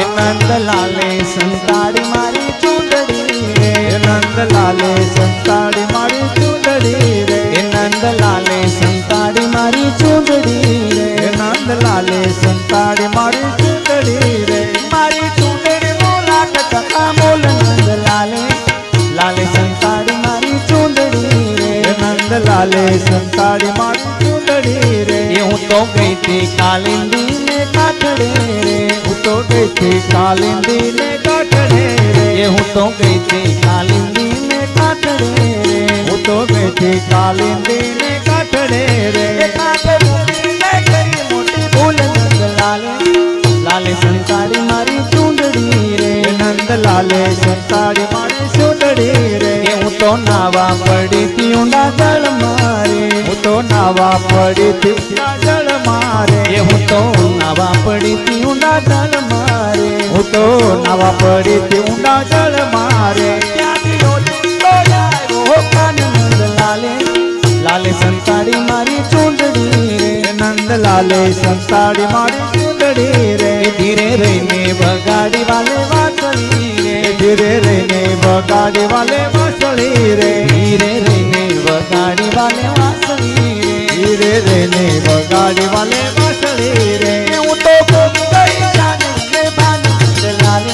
એ નંદલાલે સંતાડી મારી ચૂંદડી રે એ નંદલાલે સંતાડી મારી ચૂંદડી રે એ નંદલાલે સંતાડી મારી ચૂંદડી એ રે નંદલાલે સંતાડી મારી ચૂંદડી રે મારી ચૂંદડી મોલા ટકા મોલ નંદલાલે લાલે સંતાડી મારી ચૂંદડી એ રે નંદલાલે સંતાડી મારી ચૂંદડી રે એ હું તો ગઈ તી કાલિંદી ને કાઠડે રે હું તો ગઈ થી કાલિંદી ને કાઠડે એ હું તો ગઈ તી કાલિંદી ને કાઠડે રે. હું તો ગઈ થી કાલિંદી ને કાઠડે રે. તો નાવા પડી તી ઊંડા જળ મારે હું તો નાવા પડી થી જળ મારે એ હું તો નાવા પડી તી ઊંડા જળ મારે હું તો નાવા પડી થી ઊંડા જળ મારે ત્યાંથી ઓછો આવ્યો કાન નંદલાલે લાલે સંતાડી મારી ચૂંદડી રે એ નંદલાલે સંતાડી મારી ચૂંદડી રે એ ધીરે રહીને વગાડી વાલે વાસળી રે એ ધીરે રહીને વગાડી વાલે ધીરે ને બગાડી વાલે વાસળી રે. હું તો ગઈ જાને રે લાલે.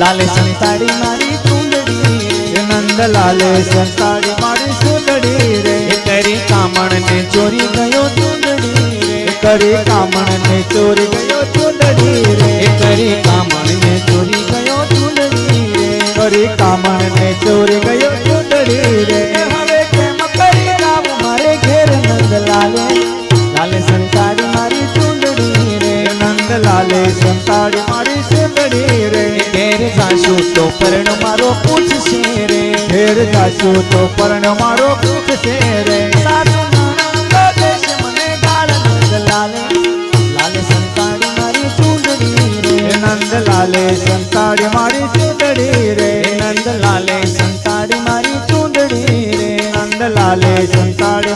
લાલે સંતાડી મારી ચૂંદડી નંદ લાલે સંતાડી મારી ચૂંદડી રે. કરી કામણ ને ચોરી ગયો ચૂંદડી રે. કરી કામણ ને ચોરી ગયો ચૂંદડી રે. કરી કામણ ને ચોરી ગયો ચૂંદડી રે. કરી કામણ ને ચોરી ગયો ચૂંદડી રે. નંદલાલે સંતાડી મારી ચૂંદડી રે. ઘેર સાસુ તો પરણ મારો પૂછશે રે. ઘેર સાસુ તો પર્ણ મારો પૂછશે રે. સાસુ મને ગાળ લાલે. લાલે સંતાડી મારી ચૂંદડી રે. નંદ લાલે સંતાડી મારી ચૂંદડી રે. નંદ લાલે સંતાડી મારી ચૂંદડી રે. નંદલાલે સંતાડી